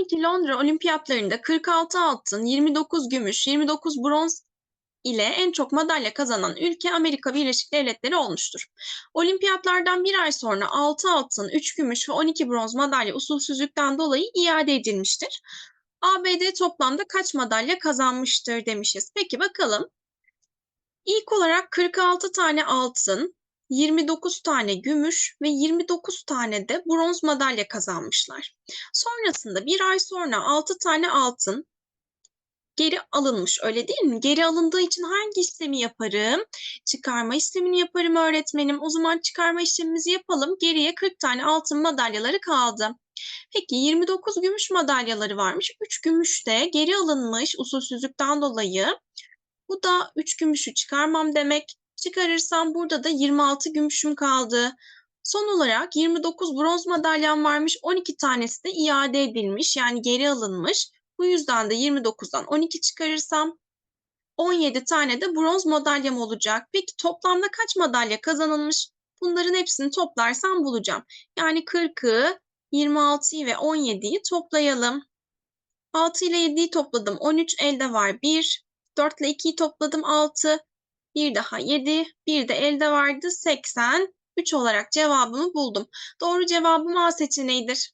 2012 Londra Olimpiyatlarında 46 altın, 29 gümüş, 29 bronz ile en çok madalya kazanan ülke Amerika Birleşik Devletleri olmuştur. Olimpiyatlardan bir ay sonra 6 altın, 3 gümüş ve 12 bronz madalya usulsüzlükten dolayı iade edilmiştir. ABD toplamda kaç madalya kazanmıştır demişiz. Peki bakalım. İlk olarak 46 tane altın, 29 tane gümüş ve 29 tane de bronz madalya kazanmışlar. Sonrasında bir ay sonra 6 tane altın geri alınmış öyle değil mi? Geri alındığı için hangi işlemi yaparım? Çıkarma işlemini yaparım öğretmenim. O zaman çıkarma işlemimizi yapalım. Geriye 40 tane altın madalyaları kaldı. Peki 29 gümüş madalyaları varmış. 3 gümüş de geri alınmış usulsüzlükten dolayı. Bu da 3 gümüşü çıkarmam demek. Çıkarırsam burada da 26 gümüşüm kaldı. Son olarak 29 bronz madalyam varmış. 12 tanesi de iade edilmiş yani geri alınmış. Bu yüzden de 29'dan 12 çıkarırsam 17 tane de bronz madalyam olacak. Peki toplamda kaç madalya kazanılmış? Bunların hepsini toplarsam bulacağım. Yani 40'ı, 26'yı ve 17'yi toplayalım. 6 ile 7'yi topladım. 13 elde var 1. 4 ile 2'yi topladım 6. 1 daha 7, bir de elde vardı 80. 3 olarak cevabımı buldum. Doğru cevabım A seçeneğidir.